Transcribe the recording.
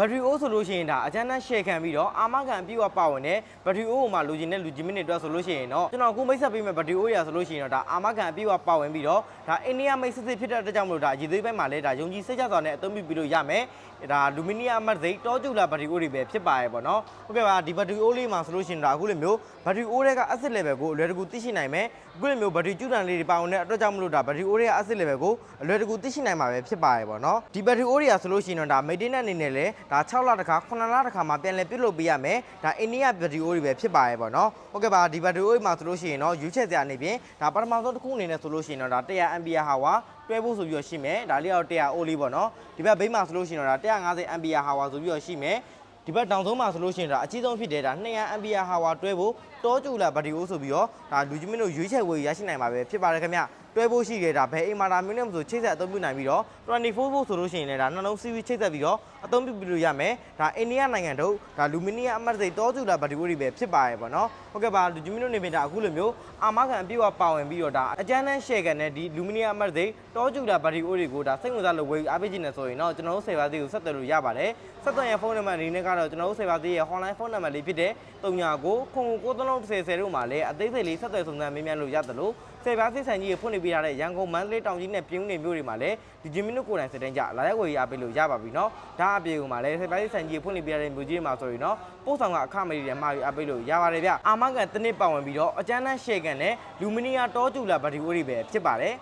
ဘက်ထရီအိုးဆိုလို့ရှိရင်ဒါအကျန်းတန်းရှယ်ခံပြီးတော့အာမခံအပြည့်အဝပါဝင်တဲ့ဘက်ထရီအိုးကိုမှလိုချင်တဲ့လူကြီးမင်းတွေအတွက်ဆိုလို့ရှိရင်တော့ကျွန်တော်အခုမိတ်ဆက်ပေးမဲ့ဘက်ထရီအိုးရဆိုလို့ရှိရင်တော့ဒါအာမခံအပြည့်အဝပါဝင်ပြီးတော့ဒါအိန္ဒိယမိတ်စစ်စစ်ဖြစ်တဲ့အတွက်ကြောင့်မလို့ဒါရေသေးဘက်မှာလည်းဒါယုံကြည်စိတ်ချစွာနဲ့အသုံးပြုပြီးလို့ရမယ်ဒါလူမီနီယမ်မတ်စိတ်တောကျူလာဘက်ထရီအိုးတွေပဲဖြစ်ပါရဲ့ပေါ့နော်ဟုတ်ကဲ့ပါဒီဘက်ထရီအိုးလေးမှာဆိုလို့ရှိရင်ဒါအခုလိုမျိုးဘက်ထရီအိုးတွေကအဆစ် level ကိုအလွယ်တကူသိရှိနိုင်မယ်အခုလိုမျိုးဘက်ထရီကျူတန်လေးတွေပါဝင်တဲ့အတွက်ကြောင့်မလို့ဒါဘက်ထရီအိုးတွေကအဆစ် level ကိုအလွယ်တကူသိရှိနိုင်မှာပဲဖြစ်ပါရဲ့ပေါ့နော်ဒီဘက်ထရီအိုးတွေကဆိုလို့ရှိရင်တော့ဒါ maintenance အနေနဲ့လည်းဒါ6လတစ်ခါ9လတစ်ခါမှပြန်လည်ပြုတ်လုပ်ပေးရမယ်ဒါအိန္ဒိယဘက်ထရီအိုးတွေပဲဖြစ်ပါရဲ့ပေါ့နော်ဟုတ်ကဲ့ပါဒီဘက်ထရီအိုးမှာဆိုလို့ရှိရင်တော့ယူချက်စရာနေပြင်ဒါပထမဆုံးတစ်ခုအနေနဲ့ဆိုလို့ရှိရင်တော့ဒါ100 ampere hour တွဲဖို့ဆိုပြီးတော့ရှိမယ်ဒါလေးကတော့100အိုးလေးပေါ့နော်ဒီဘက်ဘိတ်မှာဆိုလို့ရှိရင်တော့ဒါ150 ampere hour ဆိုပြီးတော့ရှိမယ်ဒီဘက်တောင်ဆုံးမှာဆိုလို့ရှိရင်ဒါအကြီးဆုံးဖြစ်တဲ့ဒါ200 ampere hour တွဲဖို့တောကျူလာဘက်ထရီအိုးဆိုပြီးတော့ဒါလူကြီးမင်းတို့ရွေးချယ်ဝယ်ရရှိနိုင်မှာပဲဖြစ်ပါတယ်ခင်ဗျ တွဲဖို့ရှိတယ်ဒါဘယ်အိမ်မှာဒါမျိုးနဲ့မဆိုချိတ်ဆက်အသုံးပြုနိုင်ပြီးတော့24 volt ဆိုလို့ရှိရင်လည်းဒါနှလုံး CV ချိတ်ဆက်ပြီးတော့အသုံးပြုပြီးလို့ရမယ်ဒါအိန္ဒိယနိုင်ငံတို့ဒါလူမီနီယမ်အမတ်စိတ်တောကျူလာဘက်ထရီအိုးတွေပဲဖြစ်ပါရဲ့ပေါ့နော်ဟုတ်ကဲ့ပါလူကြီးမင်းတို့နေပြင်ဒါအခုလိုမျိုးအာမခံအပြည့်အဝပါဝင်ပြီးတော့ဒါအကျန်းတန်းရှယ်ကန်တဲ့ဒီလူမီနီယမ်အမတ်စိတ်တောကျူလာဘက်ထရီအိုးတွေကိုဒါစိတ်ဝင်စားလို့ဝယ်အားပေးခြင်းနဲ့ဆိုရင်တော့ကျွန်တော်တို့ဆေဘာသေးကိုဆက်သွယ်လို့ရပါတယ်ဆက်သွယ်ရဖုန်းနံပါတ်အနေနဲ့ကတော့ကျွန်တော်တို့ဆေဘာသေးရဲ့ hotline ဖုန်းနံပါတ်လေးဖြစ်တဲ့39ကို0930တို့မှာလည်းအသေးစိတ်လေးဆက်သွယ်စုံစမ်းမေးမြန်းလို့ရတယ်လို့ ဆေဘာသေးဆိုင်ကြီးကိုဖွင့်နေပေးထားတဲ့ရန်ကုန်မန္တလေးတောင်ကြီးနဲ့ပြည်ဦးနေမြို့တွေမှာလည်းဒီဂျင်မီနိုကိုယ်တိုင်စတဲ့ကြလာရက်ဝယ်အားပေးလို့ရပါပြီเนาะဒါအပြေကမှာလည်းဆေဘာသေးဆိုင်ကြီးကိုဖွင့်နေပေးထားတဲ့မြို့ကြီးတွေမှာဆိုရင်တော့ပို့ဆောင်ကအခမဲ့တွေမှာအားပေးလို့ရပါတယ်ဗျအာမကန်တစ်နှစ်ပတ်ဝင်ပြီးတော့အကျန်းတန်းရှယ်ကန်နဲ့လူမီနီယာတောကျူလာဘက်ထရီအိုးတွေပဲဖြစ်ပါတယ်